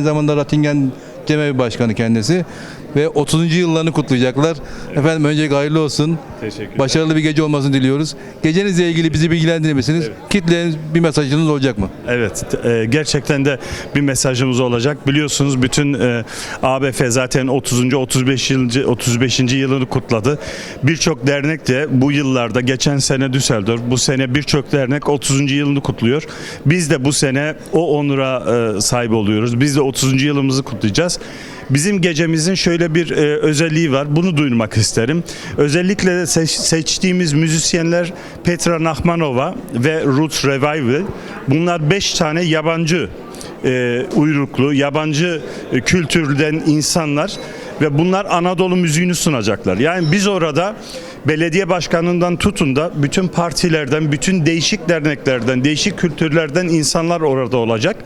Aynı zamanda Ratingen Cemevi Başkanı kendisi ve 30. yıllarını kutlayacaklar. Efendim öncelikle hayırlı olsun. Teşekkür Başarılı bir gece olmasını diliyoruz. Gecenizle ilgili bizi bilgilendirir misiniz? Kitleye bir mesajınız olacak mı? Evet, e, gerçekten de bir mesajımız olacak. Biliyorsunuz bütün e, ABF zaten 30. 35. yıl 35. yılını kutladı. Birçok dernek de bu yıllarda geçen sene Düsseldorf, bu sene birçok dernek 30. yılını kutluyor. Biz de bu sene o onura e, sahip oluyoruz. Biz de 30. yılımızı kutlayacağız. Bizim gecemizin şöyle bir e, özelliği var. Bunu duyurmak isterim. Özellikle de seç- seçtiğimiz müzisyenler Petra Nachmanova ve Ruth Revival. Bunlar 5 tane yabancı e, uyruklu, yabancı e, kültürden insanlar ve bunlar Anadolu müziğini sunacaklar. Yani biz orada belediye başkanından tutun da bütün partilerden, bütün değişik derneklerden, değişik kültürlerden insanlar orada olacak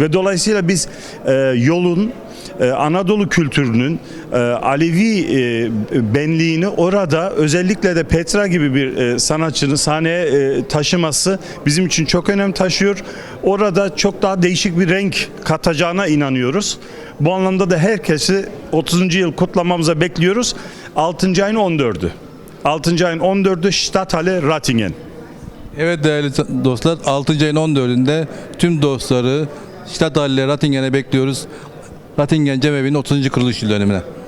ve dolayısıyla biz e, yolun e, Anadolu kültürünün e, Alevi e, benliğini orada özellikle de Petra gibi bir e, sanatçının sahneye e, taşıması bizim için çok önem taşıyor. Orada çok daha değişik bir renk katacağına inanıyoruz. Bu anlamda da herkesi 30. yıl kutlamamıza bekliyoruz. 6. ayın 14'ü. 6. ayın 14'ü Stadthalle Ratingen. Evet değerli dostlar 6. ayın 14'ünde tüm dostları Stadthalle Rattingen'e bekliyoruz. Rattingen Cemevi'nin 30. kuruluş yıl dönümüne.